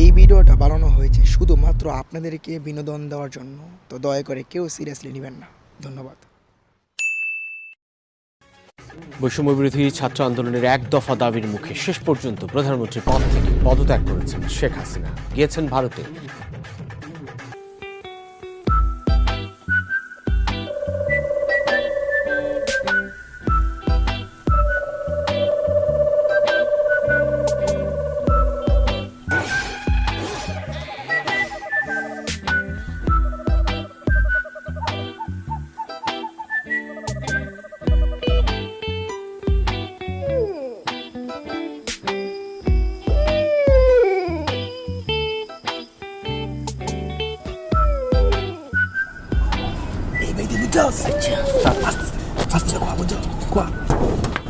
এই ভিডিওটা বানানো হয়েছে শুধুমাত্র আপনাদেরকে বিনোদন দেওয়ার জন্য। তো দয়া করে কেউ সিরিয়াসলি নেবেন না। ধন্যবাদ। বৈষম্য বিরোধী ছাত্র আন্দোলনের এক দফা দাবির মুখে শেষ পর্যন্ত প্রধানমন্ত্রী পদ থেকে পদত্যাগ করেছেন শেখ হাসিনা। গিয়েছেন ভারতে।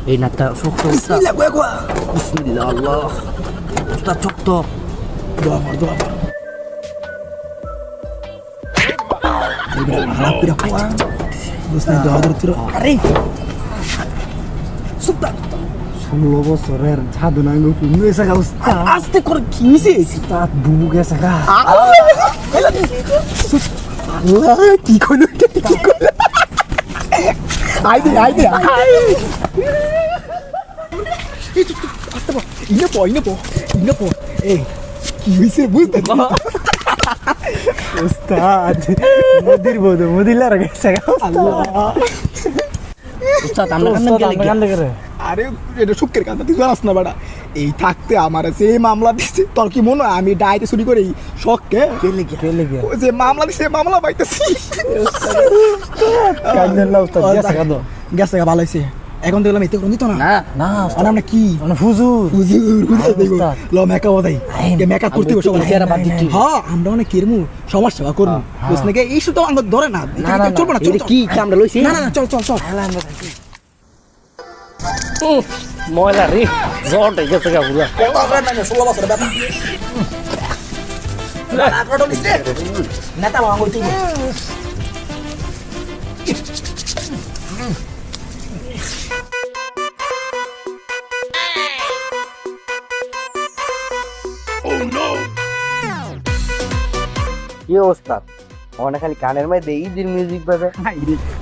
এই নাটটা শক্ত বিসমিল্লাহ আল্লাহ উস্তাদ বছরের উস্তাদ আস্তে করে কি হয়েছে উস্তাদ বুবু গেছে গা কি করল কি করল আইদে আইদে এই চুপ চুপ আস্তে পো ইনে পো ইনে পো ইনে পো। এই কি হয়েছে বুঝতে উস্তাদ মোদির বৌদ মোদিলার গেছে গা উস্তাদ আমরা কান্দে গেলে আরে এটা সুখের কান্না তুই জানাস না বেটা এই থাকতে আমার সে মামলা দিচ্ছে তোর কি মনে হয় আমি ডাইতে চুরি করে? এই শখকে যে মামলা দিছে মামলা পাইতেছি। গেছে গা ভালো হয়েছে এখন দেখলাম এতে কোনো দিত না। না না আমরা কি? মানে হুজুর। হুজুর হুজুর দেখো। ল মেকআপ ওদাই। মেকআপ করতে আমরা বসে একটু চেহারা বাদ দিচ্ছি। হ্যাঁ আমরা অনেক কিরমু। সমাজ সেবা করব বুঝছ নাকি? এই শুধু আমাদের ধরে না। না না চলবো চল কি আমরা লইছি? না না না চল চল চল। ময়লা রে জ্বর গেছে গা পুরা। ষোলো বছর নেতা বলতে কি অবস্থা? অনেক খালি কানের মধ্যে ঈদের মিউজিক বাজে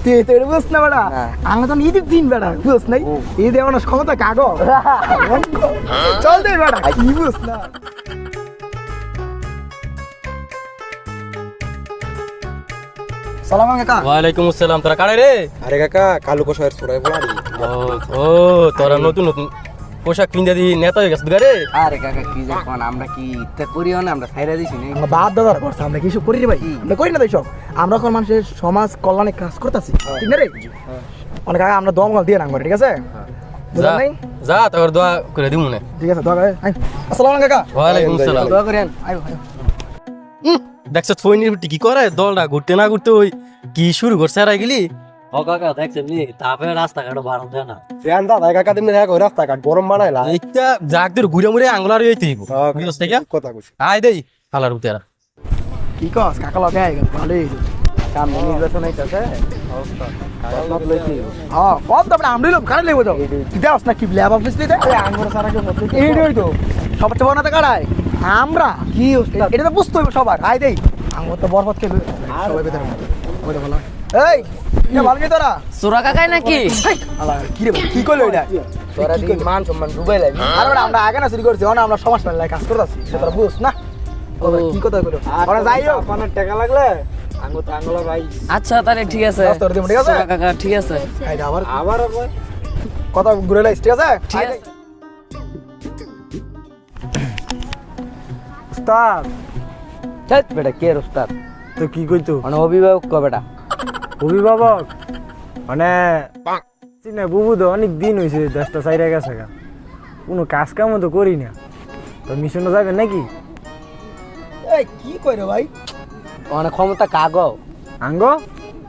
তুই তো এটা বুঝছ না বেটা না। তো ঈদের দিন বেটা বুঝছ নাই? ঈদ এমন ক্ষমতা কাগজ চল দে বেটা কি বুঝ না। সালাম কাকা। ওয়ালাইকুম আসসালাম তোরা রে? আরে কাকা কালু বলারি ও তোরা নতুন নতুন। পোশাক কিনে দি নেতা হয়ে গেছে রে। আরে কাকা কি যে কোন আমরা কি ইত্যা করিও না আমরা ছাইরা দিছি না বাপ দাদার করছে আমরা কি সব করি রে ভাই? আমরা করি না তাই সব আমরা এখন মানুষের সমাজ কল্যাণে কাজ করতেছি ঠিক না রে? অনেক আগে আমরা দমকল দিয়ে রাখব ঠিক আছে? যা যা তোর দোয়া করে দিমু না। ঠিক আছে দোয়া করে আই। আসসালামু আলাইকুম কাকা। ওয়ালাইকুম আসসালাম দোয়া করেন আইও দেখছ কি করে? দলটা ঘুরতে না ঘুরতে ওই কি শুরু করছে আর গেলি ও কাকা দেখছেন নি? না। ফ্যান দা ভাই কাকা দিন রাস্তাঘাট গরম বানাইলা। এইটা ঘুরে মুড়ে আঙ্গুলার হইতে হইব। বুঝছ থেকে কথা কইছি। আয় দেই হালার উতেরা। কি কস কাকা লগে আই গেল ভালোই। নির্বাচন হইতাছে। হ্যাঁ আমরা কি ওস্তাদ এটা তো বুঝতে হইব সবার। আই দেই। আঙ্গুর তো বরবাদ সবাই ওইটা বলো। এই এটা তোরা? সুরা কাকাই নাকি? কি রে কি এটা? তোরা করল? মান সম্মান ডুবাই লাগি আর আমরা আগে না চুরি করছি অনা আমরা সমাজ মেলায় কাজ করতেছি। তোরা বুঝ না? কি কথা কইলো? ওরা টাকা লাগলে আচ্ছা তাহলে ঠিক আছে। ঠিক আছে? সুরা কাকা ঠিক আছে। এই আবার। আবার কথা ঘুরে লাইস ঠিক আছে? ঠিক আছে। উস্তাদ। বেটা কে উস্তাদ? তো কি কইতো? মানে অভিভাবক ক বেটা? অভিভাবক মানে চিনে বুবু তো অনেক দিন হয়েছে দেশটা চাইরা গেছে গা। কোনো কাজ কামও তো করি না। তো মিশনে যাবেন নাকি? এই কি কই রে ভাই? মানে ক্ষমতা কাগ। আঙ্গ?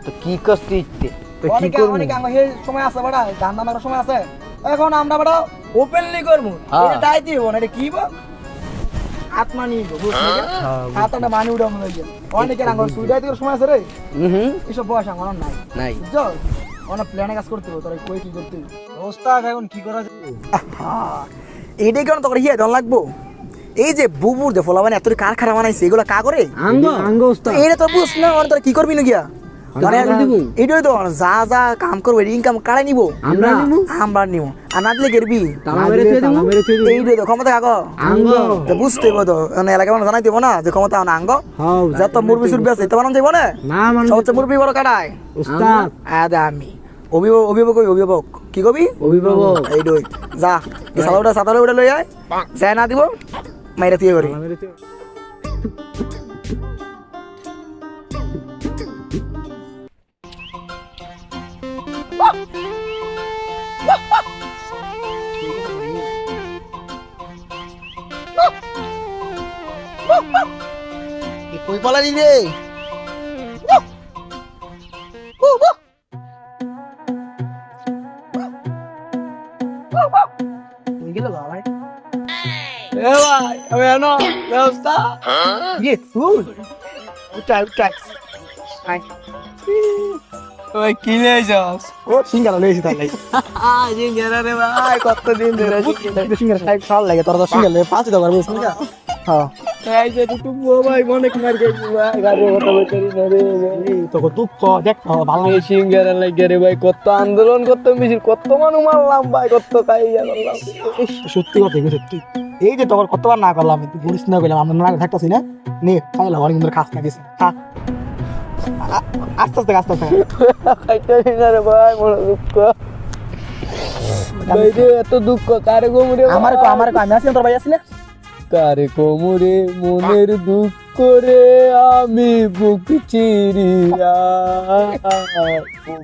তো কি কস তুই তো কি অনেকে করব? অনেকে সময় আছে বড়া ধান দানার সময় আছে। এখন আমরা বড়া ওপেনলি করব। হ্যাঁ। এটা দায় দিব না এটা কি বা? হ্যাঁ, মানি উড়াম লাগে অনেকে আঙ্গুর সুইডাই দিকে সময় আছে রে। এসব বয়স আমার নাই। নাই। বুঝছ অনেক প্ল্যানে কাজ করতে হবে তোরা কই কি করতে হবে। ওস্তাদ এখন কি করা যায়? এইটাই কেন তোকে হিয়া দল লাগবো? এই যে বুবুর যে ফলা মানে এত কারখানা বানাইছে এগুলো কা করে? আঙ্গ আঙ্গ উস্তাদ তো বুঝ না তোরা কি করবি না গিয়া এটাই তো যা যা কাম করব ইনকাম কাড়াই নিবো। আমরা নিবো? আমরা নিবো। আর না দিলে গেরবি। এইটাই তো ক্ষমতা কাগো আঙ্গ। তো বুঝতে হইব তো মানে এলাকা মানুষ জানাই দিব না যে ক্ষমতা না আঙ্গ। যত মুরবি সুরবি আছে তো বানান যাইব না? মানে সবচেয়ে মুরবি বড় কাটায় উস্তাদ। আমি। অভিভাবক অভিভাবক অভিভাবক। কি কবি? অভিভাবক। এই যা সাদা সাদা উড়ে লই আয়। না দিব মাইরা তুই করি। রে ভাই কত দিন ধরে সিঙ্গারা। লাগে তোর তো সিঙ্গারা পাঁচ টাকা বুঝছ না। হ্যাঁ। এই যে তুই ভাই কি মার গেছি ভাই। গাড়ি কথা বলি না রে তোকে দুঃখ দেখ ভালো লাগে সিঙ্গারা লাগে রে ভাই কত আন্দোলন কত মিছিল কত মানুষ মারলাম ভাই কত খাই করলাম। সত্যি কথা সত্যি। এই যে তোর কতবার না করলাম তুই বলিস না করলাম আমরা না থাকতেছি না। নে খাইলাম অনেক ধরে খাস না গেছি খা আস্তে আস্তে আস্তে আস্তে। খাইতে না রে ভাই বড় দুঃখ। ভাই রে এত দুঃখ কারে আমার কো আমার কো আমি আছি তোর ভাই না? কারে কোমরে মনের দুঃখ রে আমি বুক চিরিয়া।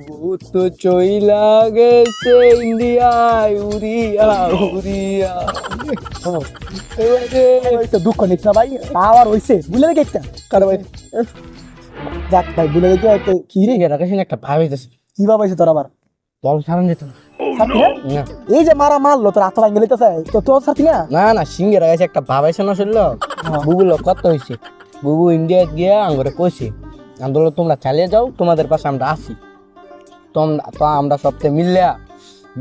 বহুত তো চইলা গেছে ইন্ডিয়ায় উড়িয়া উড়িয়া। দুঃখ নিস না ভাই আবার হইছে বুলে দেখে একটা। কারও ভাই যাক ভাই বুলে দেখে কি রে? কাছে একটা ভাব হইতেছে। কি ভাব হইছে তোর আবার? দল সারান যেত না। এই যে মারা মারলো তোর হাত ভাঙে লইতেছে? তো তোর ছাড়তি না? না না সিঙ্গের কাছে একটা ভাব আইসে না শুনল? বুবু লোক কত হয়েছে বুবু ইন্ডিয়া গিয়া আঙ্গরে কইছে আন্দোলন তোমরা চালিয়ে যাও তোমাদের পাশে আমরা আসি তোমরা তো আমরা সবচেয়ে মিললে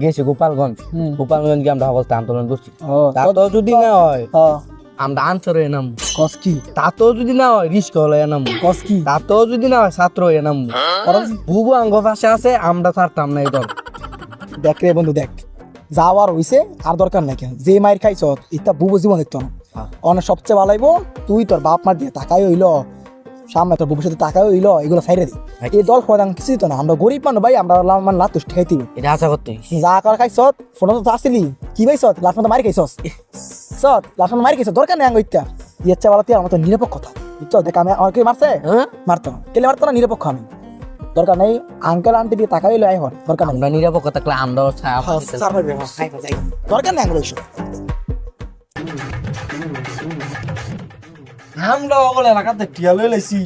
গেছি গোপালগঞ্জ। গোপালগঞ্জ গিয়ে আমরা অবস্থা আন্দোলন করছি। তা তো যদি না হয় আমরা আনসার হয়ে নাম কস কি? তা তো যদি না হয় রিস্ক হলে নাম কস কি? তা তো যদি না হয় ছাত্র হয়ে নাম বুবু আঙ্গ পাশে আছে আমরা ছাড়তাম না এই দল। দেখ রে বন্ধু দেখ। যাওয়ার হইছে আর দরকার নাই কেন? যে মায়ের খাইছ ইতা বুবু জীবন দেখতো না। অনেক সবচেয়ে ভালো হইব তুই তোর বাপ মার দিয়ে টাকাই হইল সামনে তোর ভবিষ্যতে টাকাই হইল এগুলো সাইডে দি। এই দল খোয়াদান কিছু দিত না আমরা গরিব মানুষ ভাই আমরা লা- মানে লাতুস ঠেকাইতি এটা আশা করতে যা কর খাইছ ফোন তো আসছিলি কি ভাই সত লাস্ট মারি খাইছস সত লাস্ট মারি খাইছ দরকার নেই আঙ্গইতা ইচ্ছা বলা তুই আমার তো নিরপেক্ষতা বুঝছ? দেখ আমি আমাকে মারছে? হ্যাঁ? মারতো কেলে মারতো না? নিরপেক্ষ আমি। দরকার নেই আঙ্কেল আন্টি দিয়ে টাকা হইল আই হর দরকার নেই। আমরা নিরাপত্তা থাকলে আমরাও ছায়া দরকার নেই আঙ্গুলো এইসব আমরা ওগুলো এলাকাতে টিয়া লই লাইছি।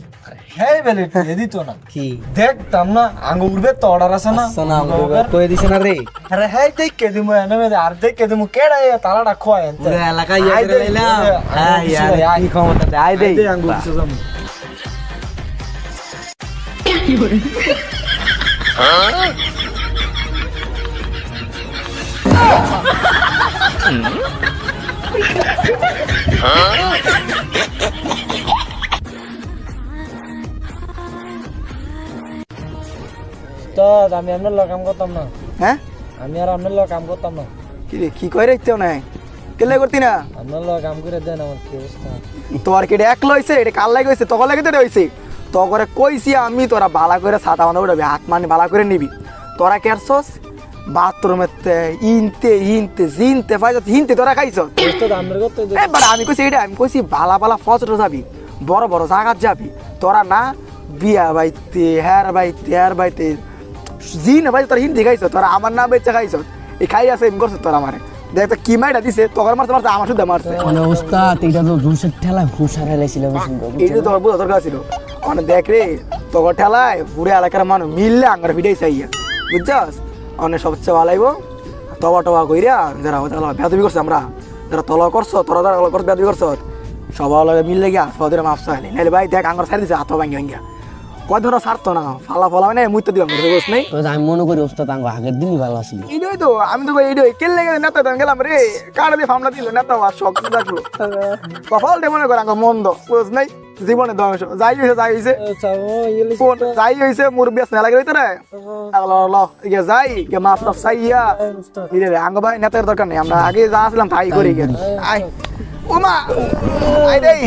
হ্যাঁ বেলে টিয়া দিত না। কি? দেখতাম না আঙ্গ উড়বে তো অর্ডার আছে না। শোনা আমরা কই দিছে না রে। আরে হ্যাঁ দেখে দিমু এনে মেদে আর দেখে দিমু কেডা এ তালাটা খোয়া এনতে। পুরো এলাকায় ইয়ে করে হ্যাঁ ইয়ার কি ক্ষমতা আই দেই। আঙ্গ দিছে তো আমি আপনার লোক কাম করতাম না। হ্যাঁ? আমি আর আপনার লোক কাম করতাম না। কি রে কি কই রাখতেও নাই? কেলে করতি না? আপনার লোক কাম করে দেন আমার কি অবস্থা। তোর কেটে এক লইছে এটা কাল লাগে হইছে? তখন লাগে তো হইছে। তকরে কইছি আমি তোরা বালা করে ছাতা বান্ধা উঠাবি হাত মানে বালা করে নিবি। তোরা কেরছস বাথরুমেতে ইনতে ইনতে জিনতে পাইছত হিনতে তোরা খাইছ? আমার করতে এবার আমি কইছি এটা আমি কইছি বালা বালা ফজর যাবি বড় বড় জায়গাত যাবি। তোরা না বিয়া বাইতে হ্যার বাইতে হ্যার বাইতে জিন ভাই তোরা হিন্দি খাইছ তোরা আমার না বেচে খাইছ। এই খাই আছে এম করছ তোরা আমারে। দেখ তো কি মাইটা দিছে তখন মারছে মারছে আমার শুধু মারছে। মানে ওস্তাদ এটা তো জোরসের ঠেলা হুশার হেলাইছিল বুঝছেন তো এইটা তোমার দরকার ছিল। অনেক দেখ রে তো ঠেলায় পুরো এলাকার মানুষ মিললে আঙ্গার ভিটাই চাইয়া বুঝছস? অনেক সবচেয়ে ভালো লাগবো, তবা টবা কইরা যারা বেদবি করছে আমরা, যারা তল করছ, তোরা যারা করছ বেদবি করছ সবাই মিললে গিয়া সবাই মাফ চাইলে নাহলে ভাই দেখ আঙ্গার সারি দিছে, হাত ভাঙ্গি ভাঙ্গিয়া। কয় ধরো ছাড়তো না? ফালা ফালা মানে মুই তো দিলাম বুঝ নেই? তো আমি মনে করি ওস্তাদ আঙ্গ আগের দিনই ভালো আছিল। এইটাই তো আমি তো এইটাই কেলে গেলে নেতা তো গেলাম রে? কাড়া দিয়ে ফামলা দিল? নেতা আর শখ রাখল কপাল দিয়ে মনে করে আঙ্গ মন্দ বুঝ নাই? জীবনে ধ্বংস। যাই হয়েছে যাই হয়েছে যাই হয়েছে মোর বেশ না লাগে হইতে রে ল ল ইয়ে যাই ইয়ে চাইয়া। রে আঙ্গ ভাই নেতার দরকার নেই। আমরা আগে যা আসলাম তাই করি গে আই ওমা আই দেই।